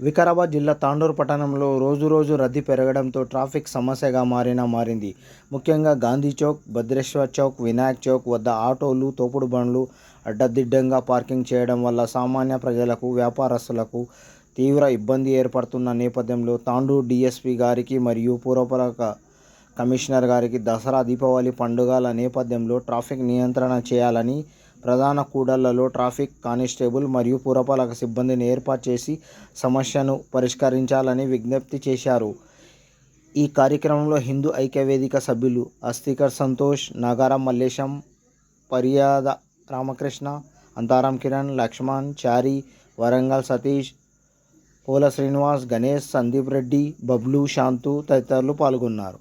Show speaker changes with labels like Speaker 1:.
Speaker 1: వికారాబాద్ జిల్లా తాండూరు పట్టణంలో రోజురోజు రద్దీ పెరగడంతో ట్రాఫిక్ సమస్యగా మారిన మారింది. ముఖ్యంగా గాంధీ చౌక్ భద్రేశ్వర్ చౌక్ వినాయక్ చౌక్ వద్ద ఆటోలు తోపుడు బండ్లు అడ్డదిడ్డంగా పార్కింగ్ చేయడం వల్ల సామాన్య ప్రజలకు వ్యాపారస్తులకు తీవ్ర ఇబ్బంది ఏర్పడుతున్న నేపథ్యంలో తాండూరు డీఎస్పీ గారికి మరియు పూర్వపరక కమిషనర్ గారికి దసరా దీపావళి పండుగల నేపథ్యంలో ట్రాఫిక్ నియంత్రణ చేయాలని ప్రధాన కూడళ్ళలో ట్రాఫిక్ కానిస్టేబుల్ మరియు పురపాలక సిబ్బందిని ఏర్పాటు చేసి సమస్యను పరిష్కరించాలని విజ్ఞప్తి చేశారు. ఈ కార్యక్రమంలో హిందూ ఐక్యవేదిక సభ్యులు అస్తికర్ సంతోష్ నాగారం మల్లేశం పర్యాద రామకృష్ణ అంతారాం కిరణ్ లక్ష్మణ్ చారి వరంగల్ సతీష్ పోల శ్రీనివాస్ గణేష్ సందీప్ రెడ్డి బబ్లు శాంతు తదితరులు పాల్గొన్నారు.